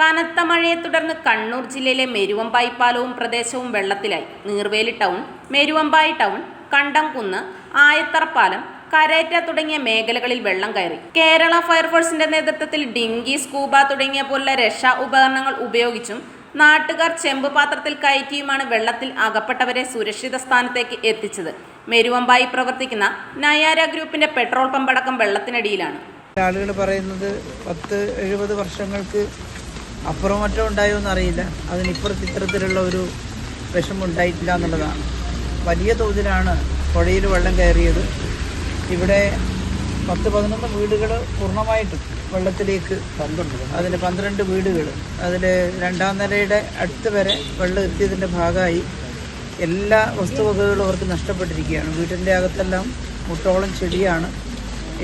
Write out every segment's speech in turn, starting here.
കനത്ത മഴയെ തുടർന്ന് കണ്ണൂർ ജില്ലയിലെ മെരുവമ്പായി പാലവും പ്രദേശവും വെള്ളത്തിലായി. നീർവേലി ടൗൺ മെരുവമ്പായി ടൗൺ കണ്ടംകുന്ന് ആയത്തറപ്പാലം കരേറ്റ തുടങ്ങിയ മേഖലകളിൽ വെള്ളം കയറി. കേരള ഫയർഫോഴ്സിന്റെ നേതൃത്വത്തിൽ ഡിങ്കി സ്കൂബ തുടങ്ങിയ പോലുള്ള രക്ഷാ ഉപകരണങ്ങൾ ഉപയോഗിച്ചും നാട്ടുകാർ ചെമ്പ് പാത്രത്തിൽ കയറ്റിയുമാണ് വെള്ളത്തിൽ അകപ്പെട്ടവരെ സുരക്ഷിത സ്ഥാനത്തേക്ക് എത്തിച്ചത്. മെരുവമ്പായി പ്രവർത്തിക്കുന്ന നയാര ഗ്രൂപ്പിന്റെ പെട്രോൾ പമ്പടക്കം വെള്ളത്തിനടിയിലാണ്. ആളുകൾ പറയുന്നത് പത്ത് എഴുപത് വർഷങ്ങൾക്ക് അപ്പുറം മറ്റോ ഉണ്ടായോ എന്നറിയില്ല. അതിനിപ്പുറത്ത് ഇത്തരത്തിലുള്ള ഒരു വിഷമം ഉണ്ടായിട്ടില്ല എന്നുള്ളതാണ്. വലിയ തോതിലാണ് പുഴയിൽ വെള്ളം കയറിയത്. ഇവിടെ പത്ത് പതിനൊന്ന് വീടുകൾ പൂർണമായിട്ട് വെള്ളത്തിലേക്ക് അതിൽ പന്ത്രണ്ട് വീടുകൾ അതിൽ രണ്ടാം നിലയുടെ അടുത്ത് വരെ വെള്ളം എത്തിയതിന്റെ ഭാഗമായി എല്ലാ വസ്തുവകകളും അവർക്ക് നഷ്ടപ്പെട്ടിരിക്കുകയാണ്. വീട്ടിന്റെ അകത്തെല്ലാം മുട്ടോളം ചെടിയാണ്.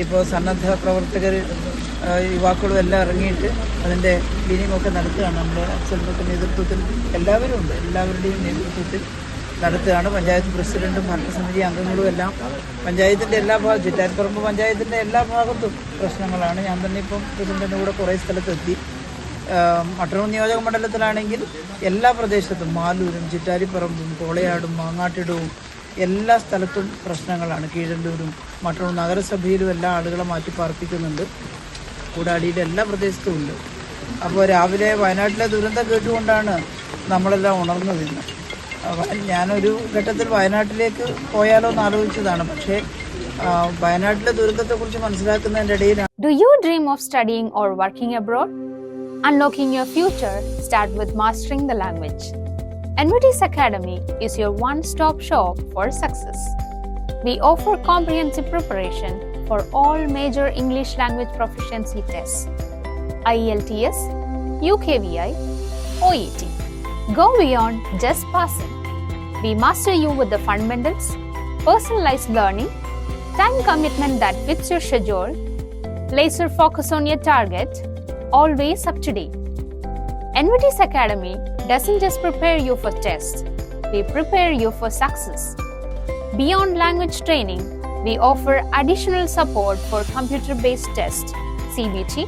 ഇപ്പോൾ സന്നദ്ധ പ്രവർത്തകർ യുവാക്കളും എല്ലാം ഇറങ്ങിയിട്ട് അതിന്റെ ക്ലീനിങ്ങൊക്കെ നടത്തുകയാണ്. നമ്മുടെ അച്ഛന്റെ നേതൃത്വത്തിൽ എല്ലാവരും ഉണ്ട്. എല്ലാവരുടെയും നേതൃത്വത്തിൽ നടത്തുകയാണ്. പഞ്ചായത്ത് പ്രസിഡന്റും ഭരണസമിതി അംഗങ്ങളും എല്ലാം പഞ്ചായത്തിന്റെ എല്ലാ ഭാഗത്തും ചിറ്റാരിപ്പറമ്പ് പഞ്ചായത്തിന്റെ എല്ലാ ഭാഗത്തും പ്രശ്നങ്ങളാണ്. ഞാൻ തന്നെ ഇപ്പം പ്രസിഡന്റിന്റെ കൂടെ കുറേ സ്ഥലത്തെത്തി. മട്ടന്നൂർ നിയോജക മണ്ഡലത്തിലാണെങ്കിൽ എല്ലാ പ്രദേശത്തും മാലൂരും ചിറ്റാരിപ്പറമ്പും കോളയാടും മാങ്ങാട്ടിടവും എല്ലാ സ്ഥലത്തും പ്രശ്നങ്ങളാണ്. കീഴല്ലൂരും മറ്റുള്ള നഗരസഭയിലും എല്ലാ ആളുകളെ മാറ്റി പാർപ്പിക്കുന്നുണ്ട്. കൂടാടിയുടെ എല്ലാ പ്രദേശത്തും ഉണ്ട്. അപ്പോൾ രാവിലെ വയനാട്ടിലെ ദുരന്തം കേട്ടുകൊണ്ടാണ് നമ്മളെല്ലാം ഉണർന്നത് ഇന്ന്. ഞാനൊരു ഘട്ടത്തിൽ വയനാട്ടിലേക്ക് പോയാലോ എന്ന് ആലോചിച്ചതാണ്. പക്ഷേ വയനാട്ടിലെ ദുരന്തത്തെക്കുറിച്ച് മനസ്സിലാക്കുന്നതിന്റെ ഇടയിലാണ്. Do you dream of studying or working abroad? Unlocking your future start with mastering the language. NVT's Academy is your one-stop shop for success. We offer comprehensive preparation for all major English language proficiency tests. IELTS, UKVI, OET. Go beyond just passing. We master you with the fundamentals, personalized learning, time commitment that fits your schedule, laser focus on your target, always up to date. NVT's Academy doesn't just prepare you for tests, we prepare you for success. Beyond language training, we offer additional support for computer based tests, CBT,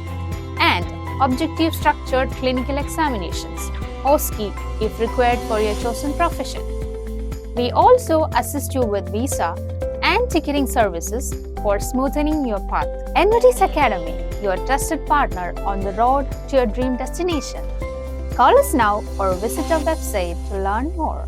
and objective structured clinical examinations, OSCE, if required for your chosen profession. We also assist you with visa and ticketing services for smoothening your path. NVT's Academy, your trusted partner on the road to your dream destination. Call us now or visit our website to learn more.